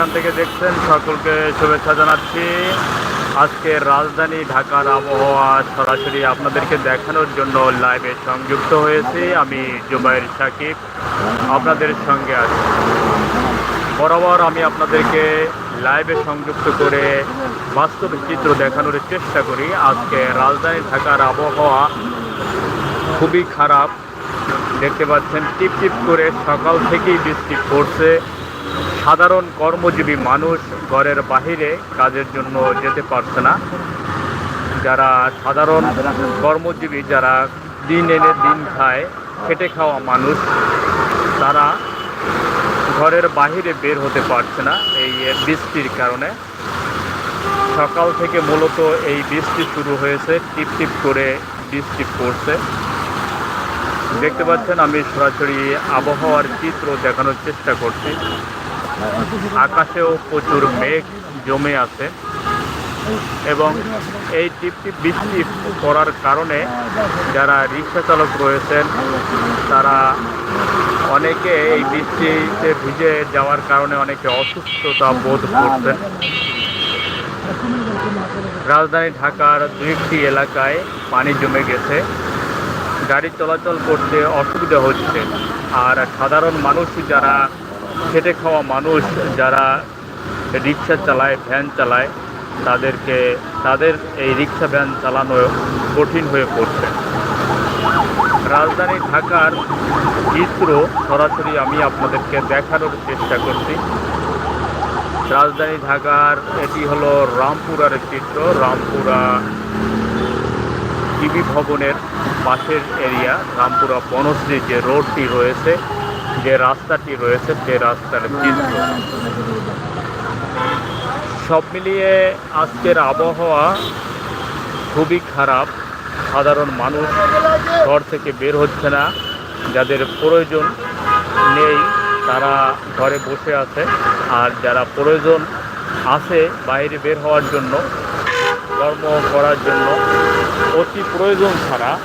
যেখান থেকে দেখছেন, সকলকে শুভেচ্ছা জানাচ্ছি। আজকে রাজধানী ঢাকার আবহাওয়া সরাসরি আপনাদেরকে দেখানোর জন্য লাইভে সংযুক্ত হয়েছি আমি জুবাইর সাকিব। আপনাদের সঙ্গে আছি। বরাবর আমি আপনাদেরকে লাইভে সংযুক্ত করে বাস্তব চিত্র দেখানোর চেষ্টা করি। আজকে রাজধানী ঢাকার আবহাওয়া খুবই খারাপ। দেখতে পাচ্ছেন টিপ টিপ করে সকাল থেকেই বৃষ্টি পড়ছে। সাধারণ কর্মজীবী মানুষ ঘরের বাহিরে কাজের জন্য যেতে পারছে না। যারা সাধারণ কর্মজীবী, যারা দিন এনে দিন খায়, খেটে খাওয়া মানুষ, তারা ঘরের বাহিরে বের হতে পারছে না এই বৃষ্টির কারণে। সকাল থেকে মূলত এই বৃষ্টি শুরু হয়েছে, টিপ টিপ করে বৃষ্টি পড়ছে। দেখতে পাচ্ছেন, আমি সরাসরি আবহাওয়ার চিত্র দেখানোর চেষ্টা করছি। আকাশেও প্রচুর মেঘ জমে আছে এবং এই টিপ টিপ বৃষ্টি পড়ার কারণে যারা রিক্সা চালক রয়েছেন, তারা অনেকে এই বৃষ্টিতে ভিজে যাওয়ার কারণে অনেকে অসুস্থতা বোধ করছেন। রাজধানী ঢাকার দু একটি এলাকায় পানি জমে গেছে। গাড়ি চলাচল করতে অসুবিধা হচ্ছে। আর সাধারণ মানুষ যারা খেটে খাওয়া মানুষ যারা রিক্সা চালায়, ভ্যান চালায়, তাদেরকে, তাদের এই রিক্সা, ভ্যান চালানো কঠিন হয়ে পড়ছে। রাজধানী ঢাকার চিত্র সরাসরি আমি আপনাদেরকে দেখানোর চেষ্টা করছি। রাজধানী ঢাকার, এটি হলো রামপুরার চিত্র। রামপুরা টিভি ভবনের পাশের এরিয়া রামপুরা বনশ্রী যে রোডটি রয়েছে যে রাস্তাটি রয়েছে, সে রাস্তার চিত্র। সব মিলিয়ে আজকের আবহাওয়া খুবই খারাপ। সাধারণ মানুষ ঘর থেকে বের হচ্ছে না। যাদের প্রয়োজন নেই, তারা ঘরে বসে আছে। আর যারা প্রয়োজন আছে বাইরে বের হওয়ার জন্য, কর্ম করার জন্য, অতি প্রয়োজন ছাড়া,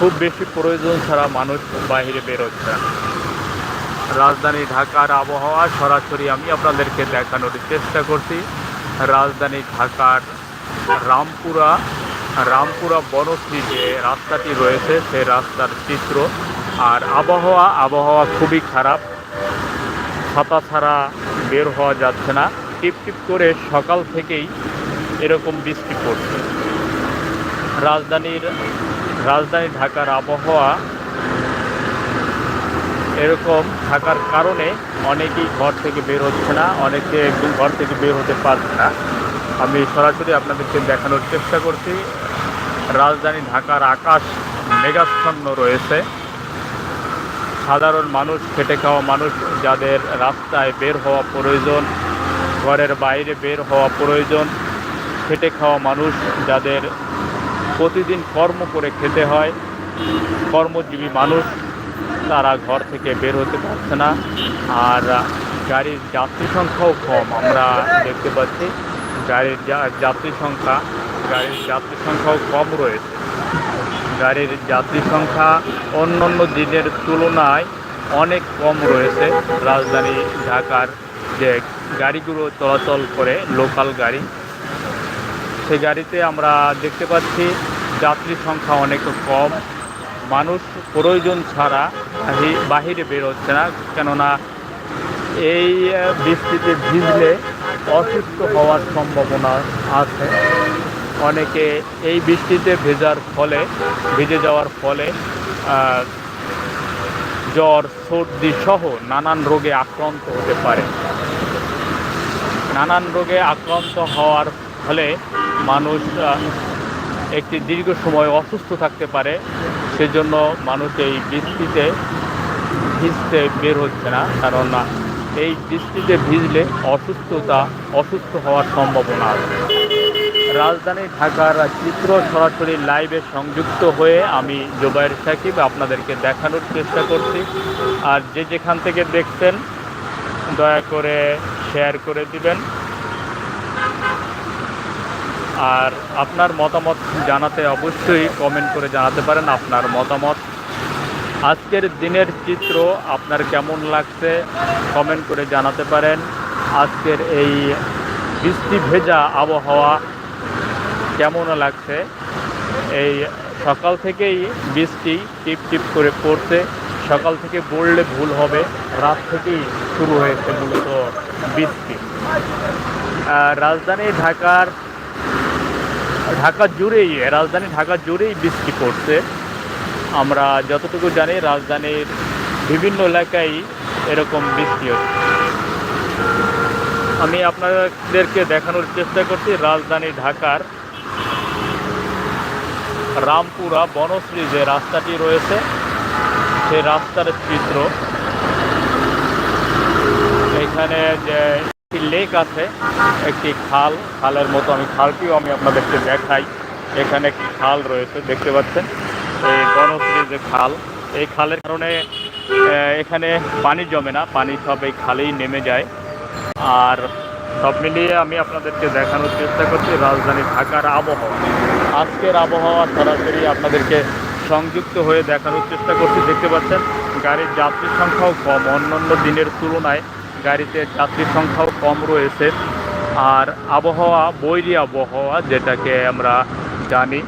খুব বেশি প্রয়োজন ছাড়া মানুষ বাইরে বের হচ্ছে না। রাজধানী ঢাকার আবহাওয়া সরাসরি আমি আপনাদেরকে দেখানোর চেষ্টা করছি। রাজধানী ঢাকার রামপুরা রামপুরা বনশ্রী যে রাস্তাটি রয়েছে, সেই রাস্তার চিত্র। আর আবহাওয়া আবহাওয়া খুবই খারাপ। ছাতা ছাড়া বের হওয়া যাচ্ছে না। টিপ টিপ করে সকাল থেকেই এরকম বৃষ্টি পড়ছে। রাজধানীর, রাজধানী ঢাকার আবহাওয়া এরকম থাকার কারণে অনেকেই ঘর থেকে বের হচ্ছে না, অনেকে একদম ঘর থেকে বের হতে পারছে না। আমি সরাসরি আপনাদেরকে দেখানোর চেষ্টা করছি। রাজধানী ঢাকার আকাশ মেঘাচ্ছন্ন রয়েছে। সাধারণ মানুষ, খেটে খাওয়া মানুষ যাদের রাস্তায় বের হওয়া প্রয়োজন, ঘরের বাইরে বের হওয়া প্রয়োজন, খেটে খাওয়া মানুষ যাদের প্রতিদিন কর্ম করে খেতে হয়, কর্মজীবী মানুষ তারা ঘর থেকে বের হতে পারছে না, আর গাড়ির যাত্রী সংখ্যাও কম। আমরা দেখতে পাচ্ছি গাড়ির যাত্রী সংখ্যা, গাড়ির যাত্রী সংখ্যাও কম রয়েছে। গাড়ির যাত্রী সংখ্যা অন্য অন্য দিনের তুলনায় অনেক কম রয়েছে। রাজধানী ঢাকার যে গাড়িগুলো চলাচল করে লোকাল গাড়ি, সে গাড়িতে আমরা দেখতে পাচ্ছি যাত্রী সংখ্যা অনেক কম। মানুষ প্রয়োজন ছাড়া বাহিরে বের হচ্ছে না, কেননা এই বৃষ্টিতে ভিজলে অসুস্থ হওয়ার সম্ভাবনা আছে। অনেকে এই বৃষ্টিতে ভেজার ফলে, ভিজে যাওয়ার ফলে জ্বর, সর্দি সহ নানান রোগে আক্রান্ত হতে পারে। নানান রোগে আক্রান্ত হওয়ার ফলে মানুষ একটি দীর্ঘ সময় অসুস্থ থাকতে পারে। সেজন্য মানুষ এই বৃষ্টিতে ভিজতে বের হচ্ছে না, কারণ এই বৃষ্টিতে ভিজলে অসুস্থতা, অসুস্থ হওয়ার সম্ভাবনা আছে। রাজধানী ঢাকার চিত্র সরাসরি লাইভে সংযুক্ত হয়ে আমি জোবাইর সাকিব আপনাদেরকে দেখানোর চেষ্টা করছি। আর যে যেখান থেকে দেখছেন, দয়া করে শেয়ার করে দিবেন। আর আপনার মতামত জানাতে অবশ্যই কমেন্ট করে জানাতে পারেন। আপনার মতামত আজকের দিনের চিত্র আপনার কেমন লাগছে কমেন্ট করে জানাতে পারেন। আজকের এই বৃষ্টি ভেজা আবহাওয়া কেমন লাগছে? এই সকাল থেকেই বৃষ্টি টিপ টিপ করে পড়ছে। সকাল থেকে বললে ভুল হবে, রাত থেকেই শুরু হয়েছে মূলত বৃষ্টি। রাজধানী ঢাকার, ঢাকা জুড়েই, রাজধানী ঢাকা জুড়েই বৃষ্টি পড়ছে। আমরা যতটুকু জানি, রাজধানীর বিভিন্ন এলাকায় এরকম বৃষ্টি হচ্ছে। আমি আপনাদেরকে দেখানোর চেষ্টা করছি, রাজধানী ঢাকার রামপুরা বনশ্রী যে রাস্তাটি রয়েছে, সেই রাস্তার চিত্র। এখানে যে একটি লেক আছে, একটি খাল, খালের মতো আমি খালটিও আমি আপনাদেরকে দেখাই। এখানে একটি খাল রয়েছে, দেখতে পাচ্ছেন। এই বনশ্রী যে খাল, এই খালের কারণে এখানে পানি জমে না, পানি সব এই খালেই নেমে যায়। আর সব মিলিয়ে আমি আপনাদেরকে দেখানোর চেষ্টা করছি, রাজধানী ঢাকার আবহাওয়া। আজকের আবহাওয়া সরাসরি আপনাদেরকে সংযুক্ত হয়ে দেখানোর চেষ্টা করছি, দেখতে পাচ্ছেন, গাড়ির যাত্রীর সংখ্যাও কম। অন্যান্য দিনের তুলনায় গাড়িতে যাত্রীর সংখ্যাও কম রয়েছে। আর আবহাওয়া, বৈরী আবহাওয়া, যেটাকে আমরা জানি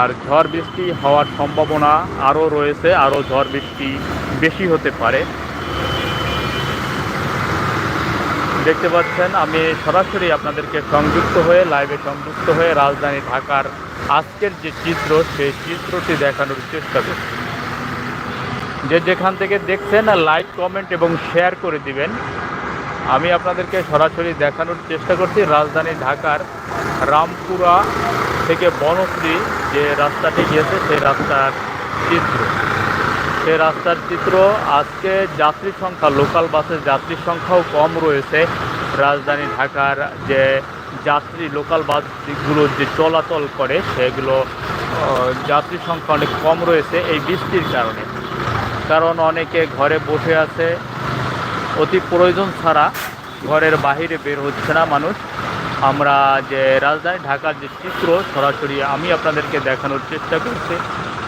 আর ঝড় বৃষ্টি হওয়ার সম্ভাবনা আরও রয়েছে, আরও ঝড় বৃষ্টি বেশি হতে পারে। দেখতে পাচ্ছেন, আমি সরাসরি আপনাদেরকে সংযুক্ত হয়ে লাইভে সংযুক্ত হয়ে রাজধানী ঢাকার আজকের যে চিত্র, সেই চিত্রটি দেখানোর চেষ্টা করছি। যে যেখান থেকে দেখছেন লাইক কমেন্ট এবং শেয়ার করে দিবেন। আমি আপনাদেরকে সরাসরি দেখানোর চেষ্টা করছি, রাজধানী ঢাকার রামপুরা থেকে বনশ্রী যে রাস্তাটি গিয়েছে, সেই রাস্তার চিত্র। সে রাস্তার চিত্র, আজকে যাত্রী সংখ্যা লোকাল বাসের যাত্রীর সংখ্যাও কম রয়েছে। রাজধানী ঢাকার যে যাত্রী লোকাল বাসগুলো যে চলাচল করে, সেগুলো যাত্রীর সংখ্যা অনেক কম রয়েছে এই বৃষ্টির কারণে। কারণ অনেকে ঘরে বসে আছে, অতি প্রয়োজন ছাড়া ঘরের বাইরে বের হচ্ছে না মানুষ। আমরা যে রাজধানী ঢাকার যে চিত্র, সরাসরি আমি আপনাদেরকে দেখানোর চেষ্টা করছি।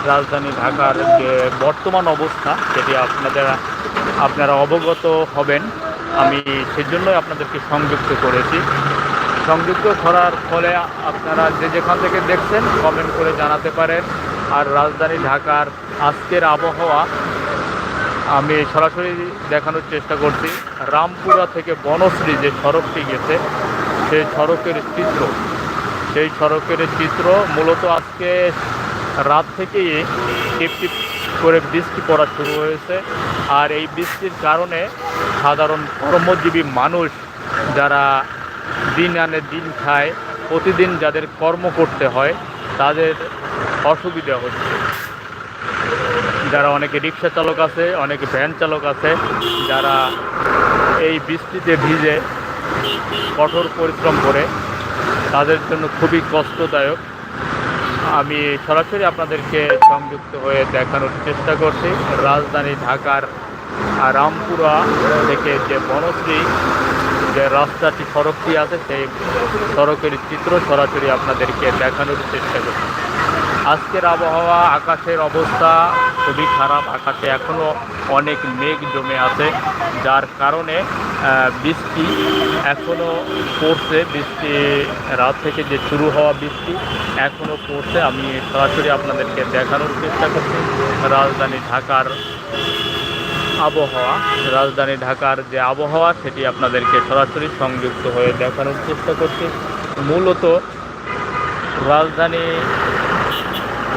রাজধানী ঢাকার যে বর্তমান অবস্থা, সেটি আপনাদের, আপনারা অবগত হবেন। আমি সেজন্যই আপনাদেরকে সংযুক্ত করেছি। সংযুক্ত করার ফলে আপনারা যে যেখান থেকে দেখছেন কমেন্ট করে জানাতে পারেন। আর রাজধানী ঢাকার আজকের আবহাওয়া, আমি সরাসরি দেখানোর চেষ্টা করছি। রামপুরা থেকে বনশ্রী যে সড়কটি গেছে সেই সড়কের চিত্র। সেই সড়কের চিত্র মূলত আজকে রাত থেকেই টিপ টিপ করে বৃষ্টি পড়া শুরু হয়েছে। আর এই বৃষ্টির কারণে সাধারণ কর্মজীবী মানুষ যারা দিন আনে দিন খায়, প্রতিদিন যাদের কর্ম করতে হয়, তাদের অসুবিধা হচ্ছে। যারা অনেকে রিক্সা চালক আছে, অনেকে ভ্যান চালক আছে, যারা এই বৃষ্টিতে ভিজে কঠোর পরিশ্রম করে তাদের জন্য খুবই কষ্টদায়ক। আমি সরাসরি আপনাদেরকে সংযুক্ত হয়ে দেখানোর চেষ্টা করছি। রাজধানী ঢাকার রামপুরা থেকে যে বনশ্রী, যে রাস্তাটি সড়কটি আছে, সেই সড়কের চিত্র সরাসরি আপনাদেরকে দেখানোর চেষ্টা করছি। আজকের আবহাওয়া, আকাশের অবস্থা খুবই খারাপ। আকাশে এখনও অনেক মেঘ জমে আছে, যার কারণে বৃষ্টি এখনও পড়ছে। বৃষ্টি রাত থেকে যে শুরু হওয়া বৃষ্টি এখনও পড়ছে। আমি সরাসরি আপনাদেরকে দেখানোর চেষ্টা করছি। রাজধানী ঢাকার আবহাওয়া। রাজধানী ঢাকার যে আবহাওয়া, সেটি আপনাদেরকে সরাসরি সংযুক্ত হয়ে দেখানোর চেষ্টা করছি। মূলত রাজধানী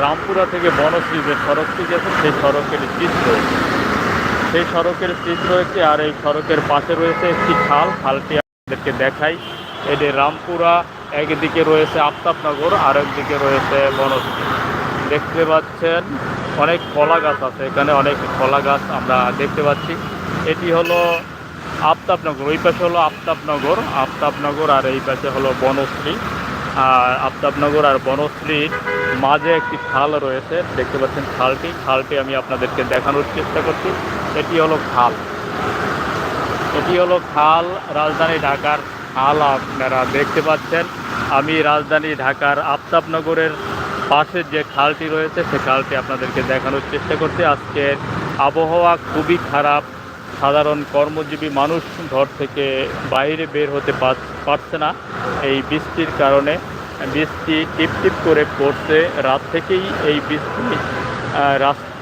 রামপুরা থেকে বনশ্রী যে সড়কটি গেছে, সেই সড়কের চিত্র সেই সড়কের চিত্র রয়েছে আর এই সড়কের পাশে রয়েছে একটি খাল। খালটি আপনাদেরকে দেখাই। এটি রামপুরা, একদিকে রয়েছে আফতাবনগর আর একদিকে রয়েছে বনশ্রী দেখতে পাচ্ছেন, অনেক কলা গাছ আছে এখানে, অনেক কলা গাছ আমরা দেখতে পাচ্ছি। এটি হলো আফতাবনগর, ওই পাশে হলো আফতাবনগর আফতাবনগর আর এই পাশে হলো বনশ্রী। আর আফতাবনগর আর বনশ্রীর মাঝে একটি খাল রয়েছে, দেখতে পাচ্ছেন খালটি। খালটি আমি আপনাদেরকে দেখানোর চেষ্টা করছি। এটি হলো খাল। এটি হলো খাল রাজধানী ঢাকার খাল আপনারা দেখতে পাচ্ছেন। আমি রাজধানী ঢাকার আফতাবনগরের পাশে যে খালটি রয়েছে সে খালটি আপনাদেরকে দেখানোর চেষ্টা করছি। আজকে আবহাওয়া খুবই খারাপ। সাধারণ কর্মজীবী মানুষ ঘর থেকে বাইরে বের হতে পার- পারছে না। এই বৃষ্টির কারণে বৃষ্টি টিপ টিপ করে পড়ছে। রাত থেকেই এই বৃষ্টি আহ,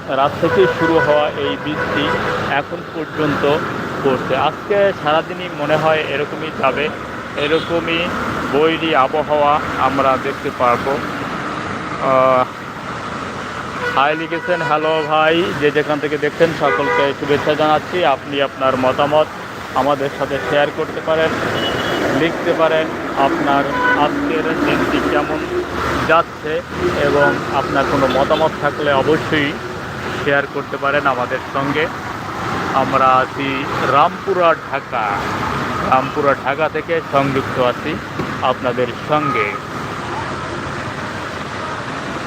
রাত- থেকেই শুরু হওয়া এই বৃষ্টি এখন পর্যন্ত পড়ছে। আজকে সারাদিনই মনে হয় এরকমই যাবে, এরকমই বৈরী আবহাওয়া আমরা দেখতে পারব। হাই লিখেছেন, হ্যালো ভাই, যে যেখান থেকে দেখছেন সকলকে শুভেচ্ছা জানাচ্ছি। আপনি আপনার মতামত আমাদের সাথে শেয়ার করতে পারেন, লিখতে পারেন। আপনার আজকের দিনটি কেমন যাচ্ছে এবং আপনার কোনো মতামত থাকলে অবশ্যই শেয়ার করতে পারেন আমাদের সঙ্গে। আমরা আছি রামপুরা, ঢাকা। রামপুরা, ঢাকা থেকে সংযুক্ত আছি আপনাদের সঙ্গে।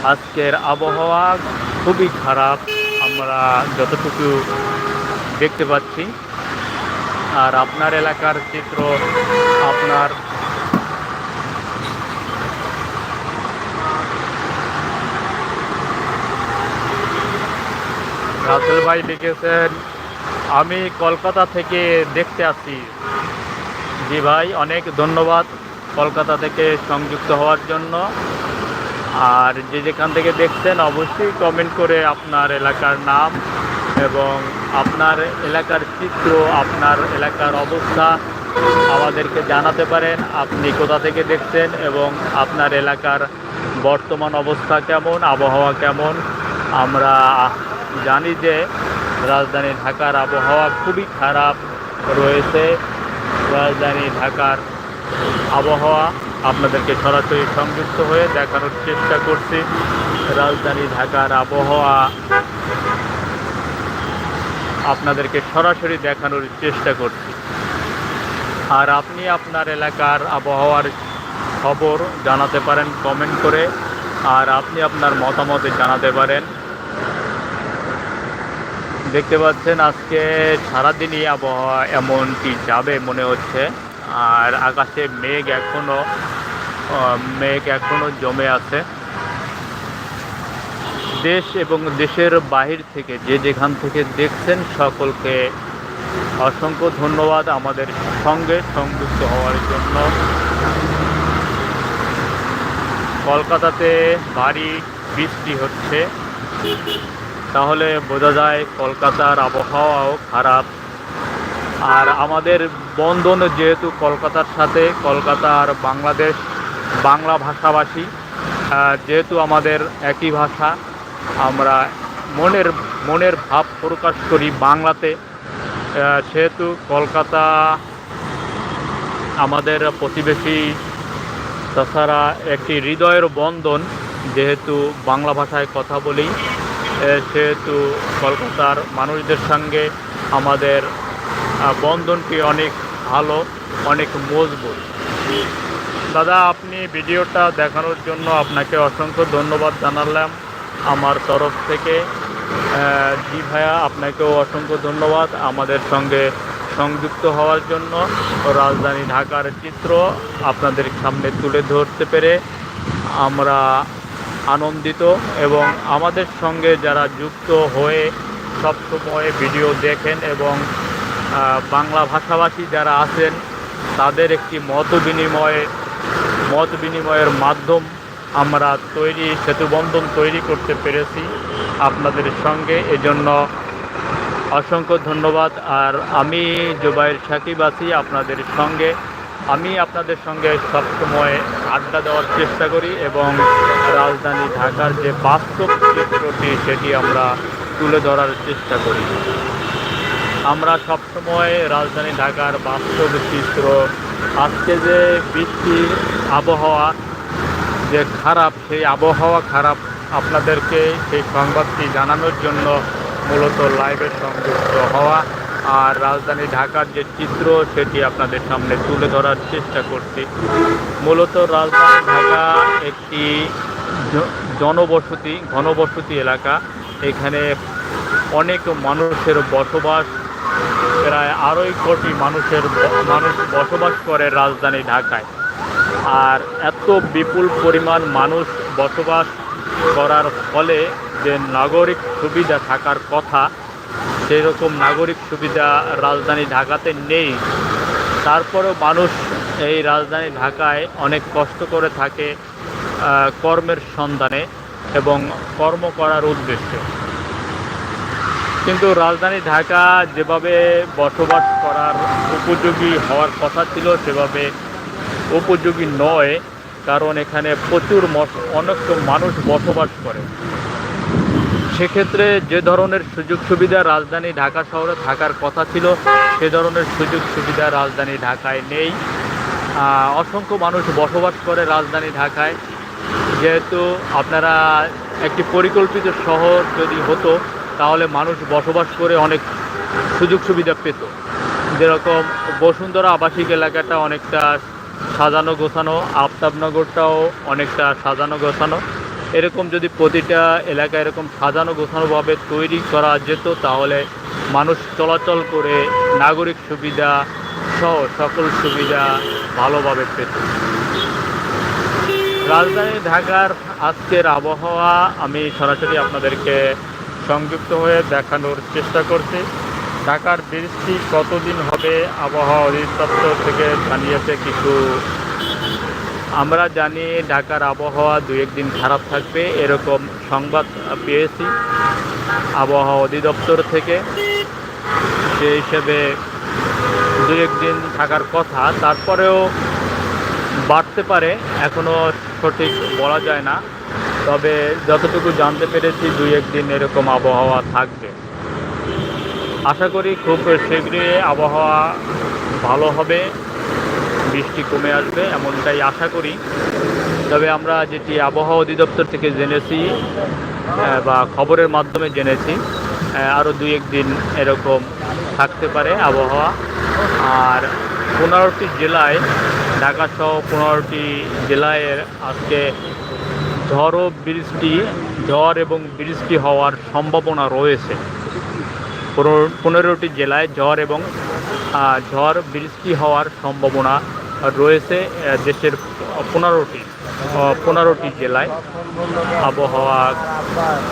আজকের আবহাওয়া খুবই খারাপ, আমরা যতটুকু দেখতে পাচ্ছি। আর আপনার এলাকার চিত্র, আপনার রাসেল ভাই লিখেছেন, আমি কলকাতা থেকে দেখতে আসি জি ভাই, অনেক ধন্যবাদ কলকাতা থেকে সংযুক্ত হওয়ার জন্য। আর যে যেখান থেকে দেখছেন, অবশ্যই কমেন্ট করে আপনার এলাকার নাম এবং আপনার এলাকার চিত্র, আপনার এলাকার অবস্থা আমাদেরকে জানাতে পারেন, আপনি কোথা থেকে দেখছেন এবং আপনার এলাকার বর্তমান অবস্থা কেমন, আবহাওয়া কেমন, আমরা জানি যে রাজধানী ঢাকার আবহাওয়া খুবই খারাপ রয়েছে। রাজধানী ঢাকার আবহাওয়া আপনাদেরকে সরাসরি সংযুক্ত হয়ে দেখানোর চেষ্টা করছি। রাজধানী ঢাকার আবহাওয়া আপনাদেরকে সরাসরি দেখানোর চেষ্টা করছি। আর আপনি আপনার এলাকার আবহাওয়ার খবর জানাতে পারেন কমেন্ট করে। আর আপনি আপনার মতামত জানাতে পারেন। দেখতে পাচ্ছেন আজকে সারাদিনই আবহাওয়া এমনটি যাবে মনে হচ্ছে। আর আকাশে মেঘ এখনও আহ, মেঘ এখনও জমে আছে। দেশ এবং দেশের বাহির থেকে যে যেখান থেকে দেখছেন সকলকে অসংখ্য ধন্যবাদ আমাদের সঙ্গে সংযুক্ত হওয়ার জন্য। কলকাতাতে ভারী বৃষ্টি হচ্ছে। তাহলে বোঝা যায় কলকাতার আবহাওয়াও খারাপ। আর আমাদের বন্ধন যেহেতু কলকাতার সাথে, কলকাতা আর বাংলাদেশ, বাংলা ভাষাভাষী যেহেতু আমাদের একই ভাষা, আমরা মনের মনের ভাব প্রকাশ করি বাংলাতে। সেহেতু কলকাতা আমাদের প্রতিবেশী, তাছাড়া একটি হৃদয়ের বন্ধন, যেহেতু বাংলা ভাষায় কথা বলি। সেহেতু কলকাতার মানুষদের সঙ্গে আমাদের বন্ধনটি অনেক ভালো, অনেক মজবুত। দাদা, আপনি ভিডিওটা দেখানোর জন্য আপনাকে অসংখ্য ধন্যবাদ জানালাম। আমার তরফ থেকে জি ভাইয়া, আপনাকেও অসংখ্য ধন্যবাদ আমাদের সঙ্গে সংযুক্ত হওয়ার জন্য। রাজধানী ঢাকার চিত্র আপনাদের সামনে তুলে ধরতে পেরে আমরা আনন্দিত এবং আমাদের সঙ্গে যারা যুক্ত হয়ে সবসময় ভিডিও দেখেন এবং বাংলা ভাষাভাষী যারা আছেন, তাদের একটি মত বিনিময়ে, মত বিনিময়ের মাধ্যম আমরা তৈরি, সেতুবন্ধন তৈরি করতে পেরেছি আপনাদের সঙ্গে। এজন্য অসংখ্য ধন্যবাদ। আর আমি জুবাইর সাকিব আছি আপনাদের সঙ্গে। আমি আপনাদের সঙ্গে সবসময় আড্ডা দেওয়ার চেষ্টা করি এবং রাজধানী ঢাকার যে বাস্তব চিত্রটি সেটি আমরা তুলে ধরার চেষ্টা করি। আমরা সবসময় রাজধানী ঢাকার বাস্তব চিত্র, আজকে যে বৃষ্টির আবহাওয়া, যে খারাপ, সেই আবহাওয়া খারাপ আপনাদেরকে সেই সংবাদটি জানানোর জন্য মূলত লাইভে সংযুক্ত হওয়া আর রাজধানী ঢাকার যে চিত্র, সেটি আপনাদের সামনে তুলে ধরার চেষ্টা করছি। মূলত রাজধানী ঢাকা একটি জনবসতি, ঘনবসতি এলাকা। এখানে অনেক মানুষের বসবাস, প্রায় আড়াই কোটি মানুষের মানুষ বসবাস করে রাজধানী ঢাকায়। আর এত বিপুল পরিমাণ মানুষ বসবাস করার ফলে যে নাগরিক সুবিধা থাকার কথা সেই রকম নাগরিক সুবিধা রাজধানী ঢাকাতে নেই, তারপরেও মানুষ এই রাজধানী ঢাকায় অনেক কষ্ট করে থাকে কর্মের সন্ধানে এবং কর্ম করার উদ্দেশ্যে। কিন্তু রাজধানী ঢাকা যেভাবে বসবাস করার উপযোগী হওয়ার কথা ছিল, সেভাবে উপযোগী নয়, কারণ এখানে প্রচুর অনেক মানুষ বসবাস করে। সেক্ষেত্রে যে ধরনের সুযোগ সুবিধা রাজধানী ঢাকা শহরে থাকার কথা ছিল, সে ধরনের সুযোগ সুবিধা রাজধানী ঢাকায় নেই। অসংখ্য মানুষ বসবাস করে রাজধানী ঢাকায়। যেহেতু আপনারা একটি পরিকল্পিত শহর যদি হতো, তাহলে মানুষ বসবাস করে অনেক সুযোগ সুবিধা পেত। যেরকম বসুন্ধরা আবাসিক এলাকাটা অনেকটা সাজানো গোছানো, আফতাবনগরটাও অনেকটা সাজানো গোছানো। এরকম যদি প্রতিটা এলাকা এরকম সাজানো গোছানোভাবে তৈরি করা যেত, তাহলে মানুষ চলাচল করে নাগরিক সুবিধা সহ সকল সুবিধা ভালোভাবে পেত। রাজধানী ঢাকার আজকের আবহাওয়া আমি সরাসরি আপনাদেরকে সংযুক্ত হয়ে দেখানোর চেষ্টা করছি। ঢাকার বৃষ্টি কতদিন হবে আবহাওয়া অধিদপ্তর থেকে জানিয়েছে কিছু আমরা জানি ঢাকার আবহাওয়া দু একদিন খারাপ থাকবে, এরকম সংবাদ পেয়েছি আবহাওয়া অধিদপ্তর থেকে। সেই হিসেবে দু একদিন থাকার কথা, তারপরেও বাড়তে পারে এখনও সঠিক বলা যায় না। তবে যতটুকু জানতে পেরেছি, দুই একদিন এরকম আবহাওয়া থাকবে। আশা করি খুব শীঘ্রই আবহাওয়া ভালো হবে। বৃষ্টি কমে আসবে, এমনটাই আশা করি। তবে আমরা যেটি আবহাওয়া অধিদপ্তর থেকে জেনেছি বা খবরের মাধ্যমে জেনেছি আরও দুই একদিন এরকম থাকতে পারে আবহাওয়া। আর পনেরোটি জেলায়, ঢাকা সহ পনেরোটি জেলায় আজকে ঝড় বৃষ্টি, ঝড় এবং বৃষ্টি হওয়ার সম্ভাবনা রয়েছে। পনেরো- পনেরোটি জেলায় ঝড় এবং ঝড়, বৃষ্টি হওয়ার সম্ভাবনা রয়েছে দেশের পনেরোটি পনেরোটি জেলায় আবহাওয়া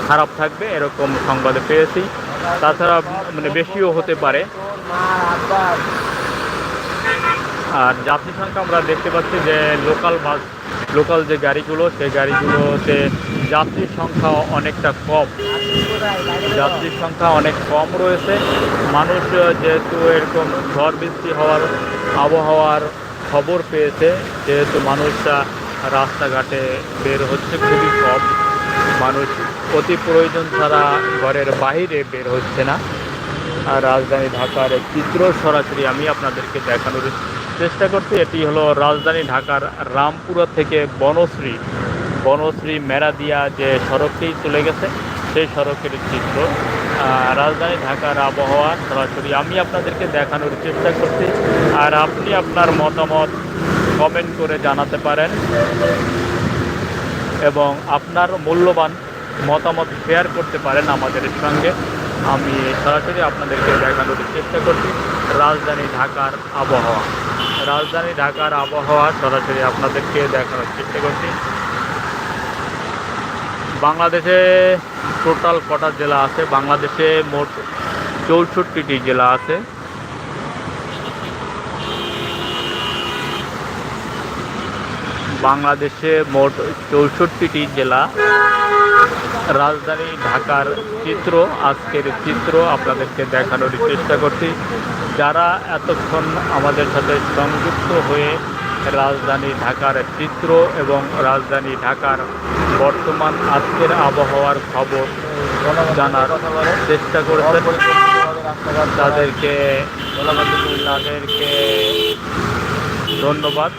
খারাপ থাকবে, এরকম সংবাদে পেয়েছি। তাছাড়া মানে বেশিও হতে পারে। আর যাত্রী সংখ্যা আমরা দেখতে পাচ্ছি যে লোকাল বাস, লোকাল যে গাড়িগুলো, সেই গাড়িগুলোতে যাত্রীর সংখ্যা অনেকটা কম। যাত্রীর সংখ্যা অনেক কম রয়েছে। মানুষ যেহেতু এরকম ঝড় বৃষ্টি হওয়ার আবহাওয়ার খবর পেয়েছে, যেহেতু মানুষরা রাস্তাঘাটে বের হচ্ছে, খুবই কম মানুষ। অতি প্রয়োজন ছাড়া ঘরের বাইরে বের হচ্ছে না। আর রাজধানী ঢাকার চিত্র সরাসরি আমি আপনাদেরকে দেখানোর চেষ্টা করছি। এটি হলো রাজধানী ঢাকার রামপুরা থেকে বনশ্রী বনশ্রী মেরাদিয়া যে সড়কটি চলে গেছে, সেই সড়কের চিত্র। রাজধানী ঢাকার আবহাওয়া সরাসরি আমি আপনাদেরকে দেখানোর চেষ্টা করছি। আর আপনি আপনার মতামত কমেন্ট করে জানাতে পারেন এবং আপনার মূল্যবান মতামত শেয়ার করতে পারেন আমাদের সঙ্গে। আমি সরাসরি আপনাদেরকে দেখানোর চেষ্টা করছি রাজধানী ঢাকার আবহাওয়া। রাজধানী ঢাকার আবহাওয়া সরাসরি আপনাদেরকে দেখানোর চেষ্টা করছি। বাংলাদেশে টোটাল কটা জেলা আছে? বাংলাদেশে মোট চৌষট্টিটি জেলা আছে। বাংলাদেশে মোট চৌষট্টিটি জেলা। রাজধানী ঢাকার চিত্র, আজকের চিত্র আপনাদেরকে দেখানোর চেষ্টা করছি। যারা এতক্ষণ আমাদের সাথে সংযুক্ত হয়ে রাজধানী ঢাকার চিত্র এবং রাজধানী ঢাকার বর্তমান আজকের আবহাওয়ার খবর জানার চেষ্টা করেছেন। তাদেরকে তাদেরকে ধন্যবাদ।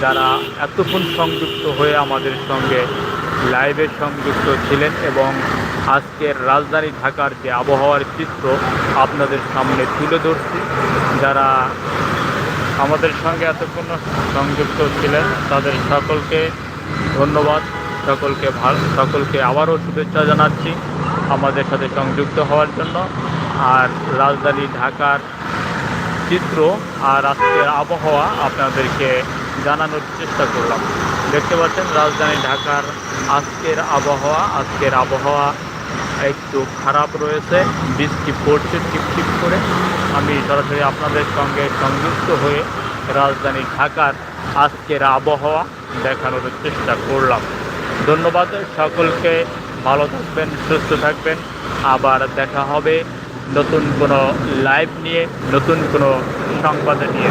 যারা এতক্ষণ সংযুক্ত হয়ে আমাদের সঙ্গে লাইভে সংযুক্ত ছিলেন এবং আজকের রাজধানী ঢাকার যে আবহাওয়ার চিত্র আপনাদের সামনে তুলে ধরছি। যারা আমাদের সঙ্গে এতক্ষণ সংযুক্ত ছিলেন। তাদের সকলকে ধন্যবাদ, সকলকে ভালো, সকলকে আবারও শুভেচ্ছা জানাচ্ছি আমাদের সাথে সংযুক্ত হওয়ার জন্য। আর রাজধানী ঢাকার চিত্র আর আজকের আবহাওয়া আপনাদেরকে জানানোর চেষ্টা করলাম। দেখতে পাচ্ছেন, রাজধানী ঢাকার আজকের আবহাওয়া আজকের আবহাওয়া একটু খারাপ রয়েছে, বৃষ্টি পড়ছে টিপ টিপ করে। আমি সরাসরি আপনাদের সঙ্গে সংযুক্ত হয়ে রাজধানী ঢাকার আজকের আবহাওয়া দেখানোর চেষ্টা করলাম। ধন্যবাদ সকলকে, ভালো থাকবেন, সুস্থ থাকবেন। আবার দেখা হবে নতুন কোনো লাইভ নিয়ে, নতুন কোনো সংবাদ নিয়ে।